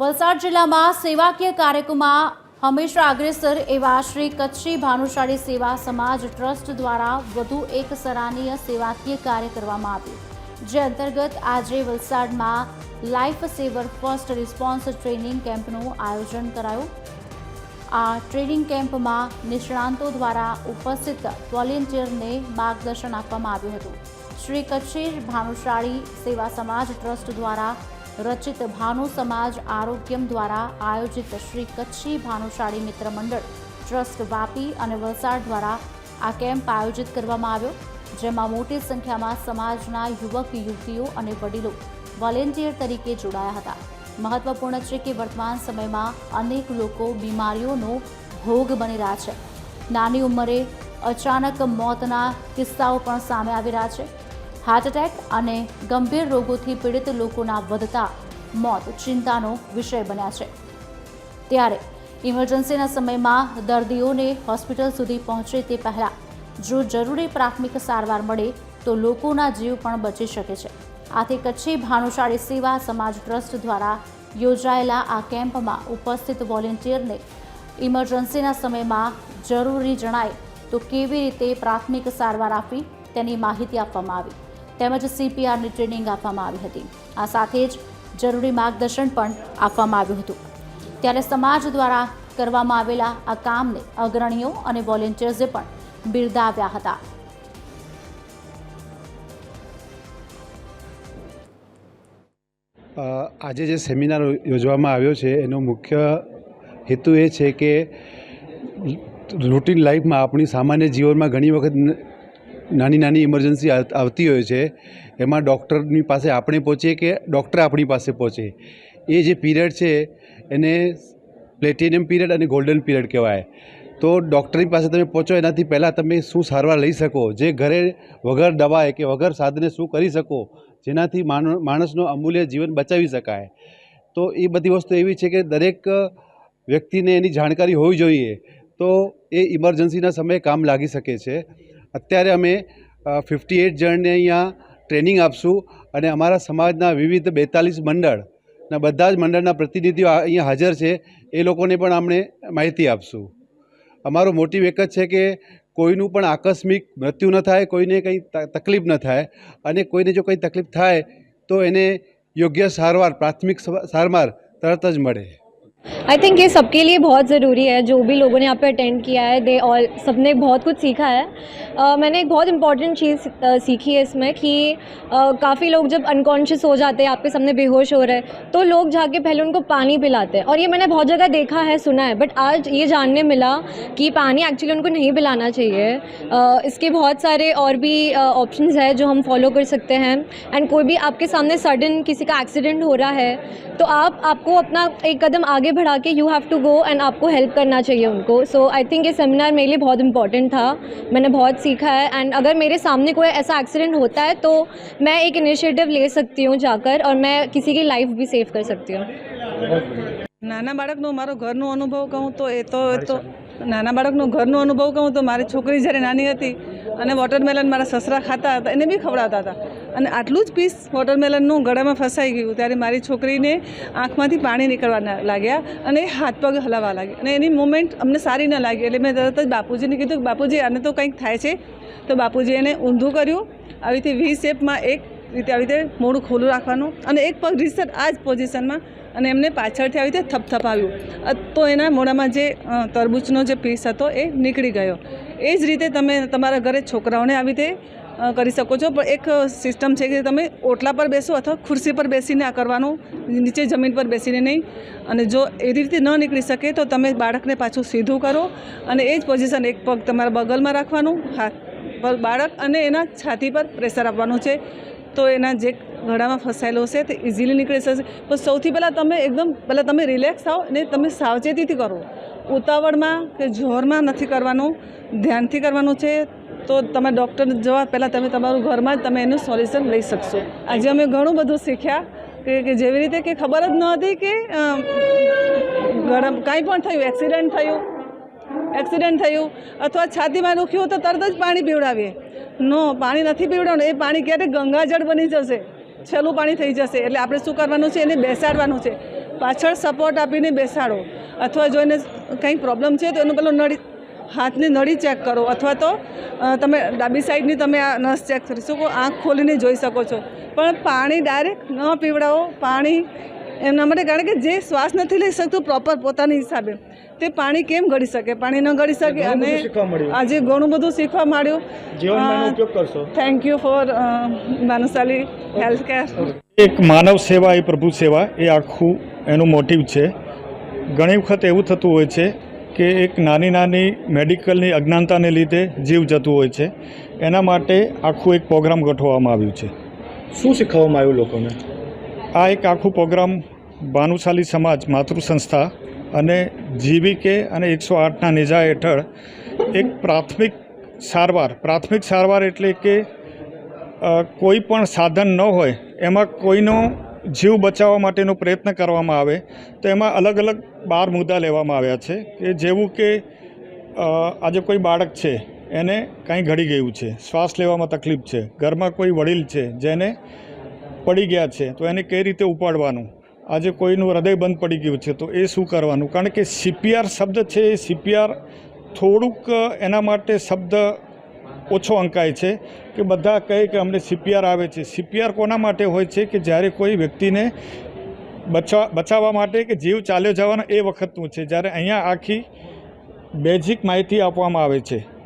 વલસાડ જિલ્લામાં સેવાકીય કાર્યક્રમમાં હંમેશા અગ્રેસર એવા શ્રી કચ્છી ભાનુશાળી સેવા સમાજ ટ્રસ્ટ દ્વારા વધુ એક સરાહનીય સેવાકીય કાર્ય કરવામાં આવ્યું, જે અંતર્ગત આજે વલસાડમાં life saver first response training કેમ્પનું આયોજન કરાયું. આ ટ્રેનિંગ કેમ્પમાં નિષ્ણાંતો દ્વારા ઉપસ્થિત વોલેન્ટિયરને માર્ગદર્શન આપવામાં આવ્યું હતું. શ્રી કચ્છી ભાનુશાળી સેવા સમાજ ટ્રસ્ટ દ્વારા રચિત ભાનુ સમાજ આરોગ્યમ દ્વારા આયોજિત શ્રી કચ્છી ભાનુશાળી મિત્ર મંડળ ટ્રસ્ટ વાપી અને વલસાડ દ્વારા આ કેમ્પ આયોજિત કરવામાં આવ્યો, જેમાં મોટી સંખ્યામાં સમાજના યુવક, યુવતીઓ અને વડીલો વોલેન્ટિયર તરીકે જોડાયા હતા. મહત્વપૂર્ણ છે કે વર્તમાન સમયમાં અનેક લોકો બીમારીઓનો ભોગ બની રહ્યા છે. નાની ઉંમરે અચાનક મોતના કિસ્સાઓ પણ સામે આવી રહ્યા છે. હાર્ટ એટેક અને ગંભીર રોગોથી પીડિત લોકોના વધતા મોત ચિંતાનો વિષય બન્યા છે. ત્યારે ઇમરજન્સીના સમયમાં દર્દીઓને હોસ્પિટલ સુધી પહોંચે તે પહેલાં જો જરૂરી પ્રાથમિક સારવાર મળે તો લોકોના જીવ પણ બચી શકે છે. આથી કચ્છી ભાનુશાળી સેવા સમાજ ટ્રસ્ટ દ્વારા યોજાયેલા આ કેમ્પમાં ઉપસ્થિત વોલેન્ટિયરને ઇમરજન્સીના સમયમાં જરૂરી જણાય તો કેવી રીતે પ્રાથમિક સારવાર આપવી તેની માહિતી આપવામાં આવી. તેમજ સીપીઆરની ટ્રેનિંગ આપવામાં આવી હતી. આ સાથે જ જરૂરી માર્ગદર્શન પણ આપવામાં આવ્યું હતું. ત્યારે સમાજ દ્વારા કરવામાં આવેલા આ કામને અગ્રણીઓ અને વોલેન્ટિયર્સે પણ બિરદાવ્યા હતા. આજે જે સેમિનાર યોજવામાં આવ્યો છે, એનો મુખ્ય હેતુ એ છે કે રૂટીન લાઈફમાં આપણી સામાન્ય જીવનમાં ઘણી વખત નાની નાની ઇમરજન્સી આવતી હોય છે, એમાં ડૉક્ટરની પાસે આપણે પહોંચીએ કે ડૉક્ટર આપણી પાસે પહોંચે? એ જે પીરિયડ છે, એને પ્લેટિનિયમ પીરિયડ અને ગોલ્ડન પીરિયડ કહેવાય. તો ડૉક્ટરની પાસે તમે પહોંચો, એનાથી પહેલાં તમે શું સારવાર લઈ શકો? જે ઘરે વગર દવાએ કે વગર સાધને શું કરી શકો? જેનાથી માણસનો અમૂલ્ય જીવન બચાવી શકાય. તો એ બધી વસ્તુ એવી છે કે દરેક વ્યક્તિને એની જાણકારી હોવી જોઈએ. તો એ ઇમરજન્સીના સમયે કામ લાગી શકે છે. અત્યારે અમે ફિફ્ટી એઇટ જણને અહીંયા ટ્રેનિંગ આપશું અને અમારા સમાજના વિવિધ બેતાલીસ મંડળના બધા જ મંડળના પ્રતિનિધિઓ અહીંયા હાજર છે, એ લોકોને પણ આપણે માહિતી આપશું. અમારો મોટિવ એક જ છે કે કોઈનું પણ આકસ્મિક મૃત્યુ ન થાય, કોઈને કંઈ તકલીફ ન થાય અને કોઈને જો કંઈ તકલીફ થાય તો એને યોગ્ય સારવાર, પ્રાથમિક સારવાર તરત જ મળે. आई थिंक ये सबके लिए बहुत ज़रूरी है। जो भी लोगों ने यहाँ पे अटेंड किया है दे और सबने बहुत कुछ सीखा है। अ, मैंने एक बहुत इंपॉर्टेंट चीज़ अ, सीखी है इसमें कि uh, काफ़ी लोग जब अनकॉन्शियस हो जाते हैं आपके सामने बेहोश हो रहे हैं तो लोग जाके पहले उनको पानी पिलाते हैं। और ये मैंने बहुत जगह देखा है सुना है बट आज ये जानने मिला कि पानी एक्चुअली उनको नहीं पिलाना चाहिए। अ, इसके बहुत सारे और भी ऑप्शंस है जो हम फॉलो कर सकते हैं। एंड कोई भी आपके सामने सडन किसी का एक्सीडेंट हो रहा है तो आप आपको अपना एक कदम आगे बढ़ा के you have to go and आपको हेल्प करना चाहिए उनको सो आई थिंक ये सेमिनार मेरे लिए बहुत इंपॉर्टेंट था मैंने बहुत सीखा है एंड अगर मेरे सामने कोई ऐसा एक्सीडेंट होता है तो मैं एक इनिशिएटिव ले सकती हूँ जाकर और मैं किसी की लाइफ भी सेव कर सकती हूँ નાના બાળકનો મારો ઘરનો અનુભવ કહું તો એ તો એ તો નાના બાળકનો ઘરનો અનુભવ કહું તો મારી છોકરી જ્યારે નાની હતી અને વોટરમેલન મારા સસરા ખાતા હતા, એને બી ખવડાવતા હતા. અને આટલું જ પીસ વોટરમેલનનું ગળામાં ફસાઈ ગયું, ત્યારે મારી છોકરીને આંખમાંથી પાણી નીકળવા લાગ્યા અને હાથ પગ હલાવવા લાગી અને એની મુમેન્ટ અમને સારી ન લાગી, એટલે મેં તરત જ બાપુજીને કીધું કે, બાપુજી, આને તો કંઈક થાય છે. તો બાપુજી એને ઊંધું કર્યું, આવી રીતે વી શેપમાં એક રીતે આવી રીતે મોડું ખુલ્લું રાખવાનું અને એક પગ રીસર આ જ પોઝિશનમાં અને એમને પાછળથી આવી રીતે થપથપાવ્યું. તો એના મોઢામાં જે તરબૂચનો જે પીસ હતો એ નીકળી ગયો. એ જ રીતે તમે તમારા ઘરે છોકરાઓને આવી રીતે કરી શકો છો. પણ એક સિસ્ટમ છે કે તમે ઓટલા પર બેસો અથવા ખુરશી પર બેસીને આ કરવાનું, નીચે જમીન પર બેસીને નહીં. અને જો એ રીતે ન નીકળી શકે તો તમે બાળકને પાછું સીધું કરો અને એ જ પોઝિશન એક પગ તમારા બગલમાં રાખવાનું, હાથ પર બાળક અને એના છાતી પર પ્રેશર આપવાનું છે. તો એના જે ઘડામાં ફસાયેલો હશે તે ઇઝીલી નીકળી શકશે પણ સૌથી પહેલાં તમે એકદમ, પહેલાં તમે રિલેક્સ થાઓ અને તમે સાવચેતીથી કરો. ઉતાવળમાં કે જોરમાં નથી કરવાનું, ધ્યાનથી કરવાનું છે, તો તમે ડૉક્ટર જવા, પહેલાં તમે તમારું ઘરમાં જ તમે એનું સોલ્યુશન લઈ શકશો. આજે અમે ઘણું બધું શીખ્યા કે જેવી રીતે કે ખબર જ ન હતી કે ગરમ કાંઈ પણ થયું, એક્સિડન્ટ થયું એક્સિડન્ટ થયું, અથવા છાતીમાં દુખ્યું તો તરત જ પાણી પીવડાવીએ. નો, પાણી નથી પીવડાવવાનું, એ પાણી ક્યારેક ગંગાજળ બની જશે? છેલ્લું પાણી થઈ જશે. એટલે આપણે શું કરવાનું છે? એને બેસાડવાનું છે. પાછળ સપોર્ટ આપીને બેસાડો. અથવા જો એને કંઈ પ્રોબ્લેમ છે તો એનું પેલું નળી હાથની નળી ચેક કરો. અથવા તો તમે ડાબી સાઈડની તમે આ નસ ચેક કરી શકો આંખ ખોલીને જોઈ શકો છો. પણ પાણી ડાયરેક્ટ ન પીવડાવો. પાણી એમના માટે કારણ કે જે શ્વાસ નથી લઈ શકતું પ્રોપર પોતાની હિસાબે. તે પાણી કેમ ગળી શકે? પાણી ન ગળી શકે અને બધું શીખવા મળ્યું. આજે ઘણું બધું શીખવા માંડ્યું જીવનમાં એનો ઉપયોગ કરશો. Thank you for Manusali health care એક માનવ સેવા એ પ્રભુ સેવા એ આખું એનું મોટિવ છે. ઘણી વખત એવું થતું હોય છે કે એક નાની નાની મેડિકલની અજ્ઞાનતાને લીધે જીવ જતું હોય છે. એના માટે આખું એક પ્રોગ્રામ ગોઠવવામાં આવ્યું છે. શું શીખવવામાં આવ્યું લોકોને? આ એક આખું પ્રોગ્રામ ભાનુશાલી સમાજ માતૃ સંસ્થા અને જીવીકે અને એકસો આઠના નિજા હેઠળ એક પ્રાથમિક સારવાર. પ્રાથમિક સારવાર એટલે કે કોઈ પણ સાધન ન હોય એમાં કોઈનો જીવ બચાવવા માટેનો પ્રયત્ન કરવામાં આવે, તો એમાં અલગ અલગ બાર મુદ્દા લેવામાં આવ્યા છે કે જેવું કે આજે કોઈ બાળક છે, એને કાંઈ ઘડી ગયું છે, શ્વાસ લેવામાં તકલીફ છે, ઘરમાં કોઈ વડીલ છે, જેને પડી ગયા છે, તો એને કઈ રીતે ઉપાડવાનું? આજે કોઈનું હૃદય બંધ પડી ગયું છે, તો એ શું કરવાનું? કારણ કે સીપીઆર શબ્દ છે એ સીપીઆર થોડુંક એના માટે શબ્દ ઓછો અંકાય છે કે બધા કહે કે અમને સીપીઆર આવે છે. સીપીઆર કોના માટે હોય છે કે જ્યારે કોઈ વ્યક્તિને બચવા, બચાવવા માટે કે જીવ ચાલ્યો જવાનો એ વખતનું છે. જ્યારે અહીંયા આખી બેઝિક માહિતી આપવામાં આવે છે.